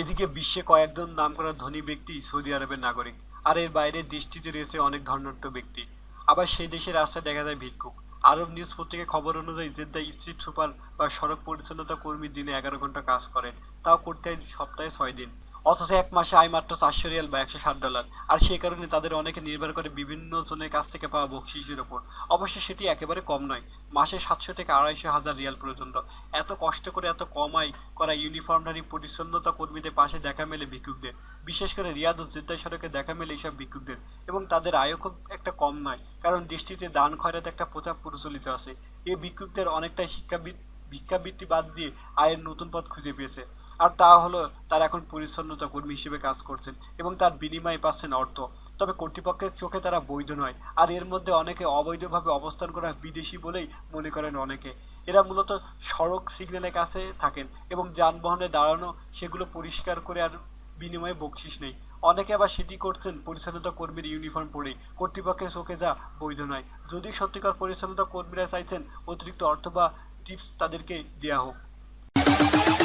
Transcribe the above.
এদিকে বিশ্বে কয়েকজন নামকরা ধনী ব্যক্তি সৌদি আরবের নাগরিক, আর এর বাইরে দেশটিতে রয়েছে অনেক ধনাঢ্য ব্যক্তি। আবার সেই দেশের রাস্তায় দেখা যায় ভিক্ষুক। আরব নিউজ পত্রিকায় খবর অনুযায়ী জেদ্দা স্ট্রিট সুপার বা সড়ক পরিচ্ছন্নতা কর্মী দিনে এগারো ঘণ্টা কাজ করেন, তাও করতে হয় সপ্তাহে ছয় দিন। অথচ এক মাসে আয় মাত্র চারশো রিয়াল বা একশো ষাট ডলার। আর সেই কারণে তাদের অনেকে নির্ভর করে বিভিন্ন জনের কাছ থেকে পাওয়া বকশিসের ওপর। অবশ্য সেটি একেবারে কম নয়, মাসে সাতশো থেকে আড়াইশো হাজার রিয়াল পর্যন্ত। এত কষ্ট করে এত কমাই করা ইউনিফর্মধারী পরিচ্ছন্নতা কর্মীদের পাশে দেখা মেলে ভিক্ষুকদের। বিশেষ করে রিয়াদ ও জেদ্দা সড়কে দেখা মেলে এইসব ভিক্ষুকদের। এবং তাদের আয়ও খুব একটা কম নয়, কারণ দেশটিতে দান খয়রাত একটা প্রথা প্রচলিত আছে। এই ভিক্ষুকদের অনেকটাই শিক্ষাবিদ ভিক্ষাবৃত্তি বাদ দিয়ে আয়ের নতুন পথ খুঁজে পেয়েছে। আর তা হলো, তারা এখন পরিচ্ছন্নতা কর্মী হিসেবে কাজ করছেন এবং তার বিনিময়ে পাচ্ছেন অর্থ। তবে কর্তৃপক্ষের চোখে তারা বৈধ নয়, আর এর মধ্যে অনেকে অবৈধভাবে অবস্থান করা বিদেশি বলেই মনে করেন অনেকে। এরা মূলত সড়ক সিগন্যালের কাছে থাকেন এবং যানবাহনে দাঁড়ানো সেগুলো পরিষ্কার করে আর বিনিময়ে বকশিস নেই। অনেকে আবার সেটি করছেন পরিচ্ছন্নতা কর্মীর ইউনিফর্ম পরে কর্তৃপক্ষের চোখে যা বৈধ নয়। যদি সত্যিকার পরিচ্ছন্নতা কর্মীরা চাইছেন অতিরিক্ত অর্থ বা টিপস তাদেরকে দেওয়া হোক